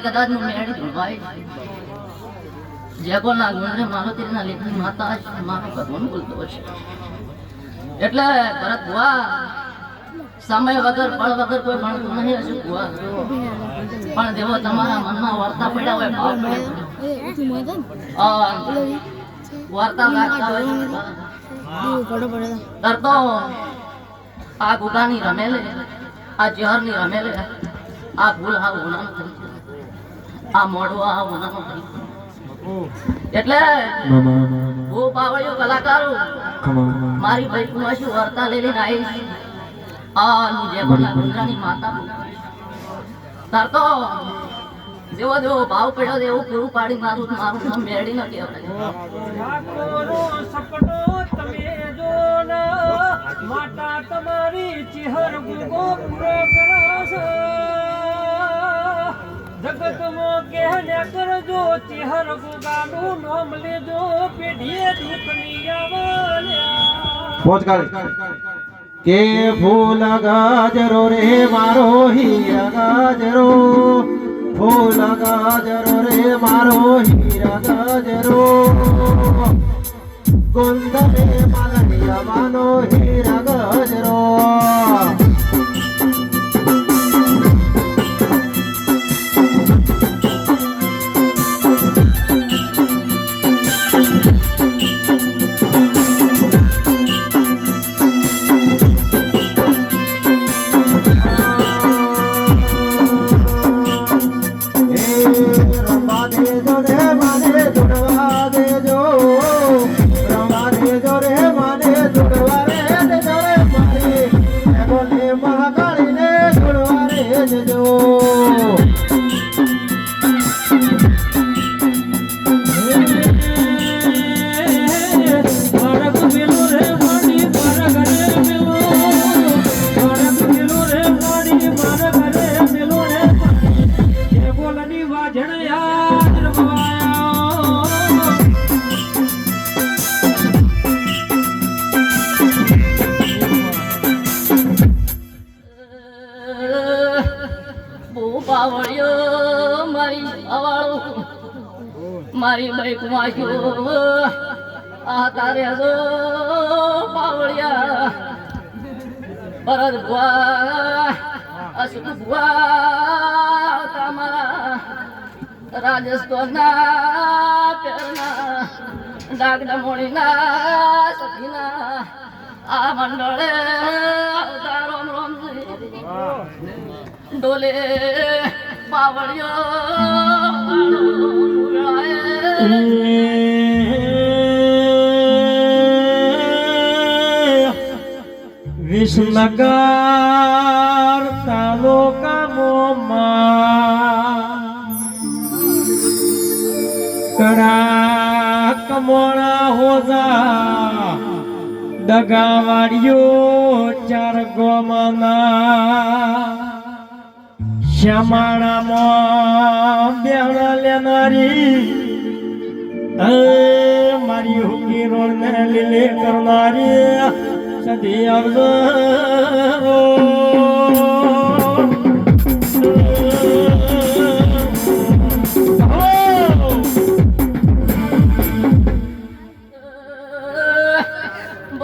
કદાચ હું મેળી ધૂળવાય જેકોના ગુણને મારુતિના લેખની માતા મારો ભગવાન બોલતો છે એટલે ભરત ભુવા સમય વગર પળ વગર કોઈ ભણતું નહીં હજુ કુવા પણ દેવો તમારા મનમાં વાર્તા પડ્યા હોય ભાવ પડ્યા વાર્તા લાગતા હોય. ડરતો આ ગુગાની રમેલે આ જહરની રમેલે આ ભૂલ આ ગુનાનો થઈ આ મોડવો આ ગુનાનો થઈ એટલે હું પાવડિયો કલાકારો મારી ભાઈ કુમાશી વાર્તા લઈને આવી આ ની જે કોના ગુંજરાની માતા તાર તો જેવો જેવો ભાવ પડ્યો એવું પૂરું પાડી મારું મારું નામ મેળી ન કહેવાય. તમે જો ને. માતા તમારી ચિહર ગુગો પૂરો કરાશે. જગતમાં કહેને કરજો ચિહર ગુગાનું નામ લેજો પેઢીએ દુઃખની આવલ્યા પહોંચ કે ફૂલ ગાજરો રે મારો હીરા ગાજરો ફૂલ ગાજરો રે મારો હીરા ગાજરો ગુંદરે માલણીયા માનો હીરા ગાજરો પાવડિયો મારી અવાળો. મારી બાઈક વાગ્યો. આ તારે જો પાવડિયા ભરત ભુવા, અશુક ભુવા, તમારા, રાજસ્થાનના પેરના ડાગડમોણીના સખીના, આ મંડળે આવતા ડોલે પાવડિયો વિસનગર તાલુકામાં કડા કમોણા હોજા. દગાવાડીઓ ચાર ગોમાના શ્યામાણામાં બેણ લેનારી મારી હુકી રોડને લીલે કરનારી સદી આવજો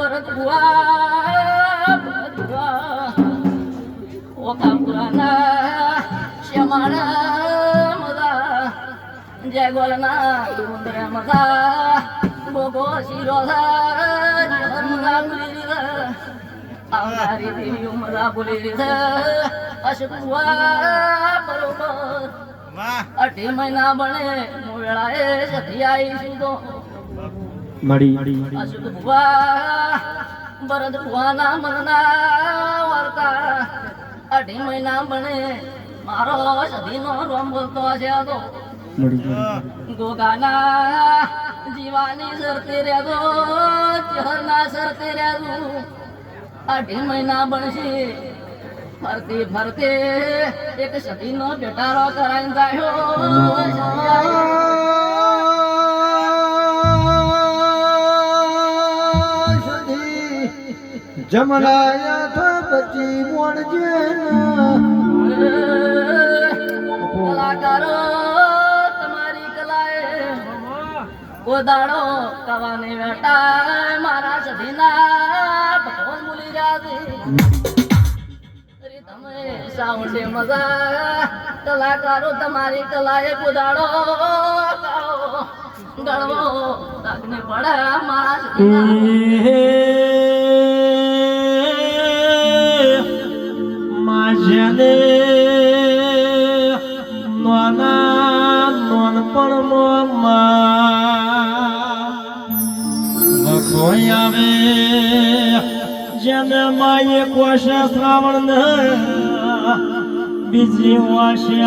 ભરત ભુવા ભરત ભુવા ઓકા પુરાના શ્યામાના મજા જય ગોલના ડુંગર મજા બોગો શીરો મજા બોલી આવનારી દેવી મજા બોલી અશોક ભુવા બરોબર અઢી મહિના બને હું વેળાએ સધી આવીશું તો. મળી. અશુક ભરત ભુવાના મનના વાર્તા. અઢી મહિના બને મારો સદીનો રોમ બોલતો છે તો. ગોગાના જીવાની સરતે રહેજો ચહરના સરતે રહેજો. અઢી મહિના બનશે ફરતી ફરતી એક સતીનો બેટારો કરાઈને જાયો. જમલાયા તો પછી મોણજે કલાકારો તમારી કલાએ ગોદાડો કવાને વેટા મારા સધીના ભગવાન ભૂલી જાદે તમે સાઉન્ડે મજા કલાકારો તમારી કલાએ ગોદાડો ગળવો તાકને પડે મારા સધીના. કોઈ આવે. જેને માએ કોશે શ્રાવણ બીજી વાશે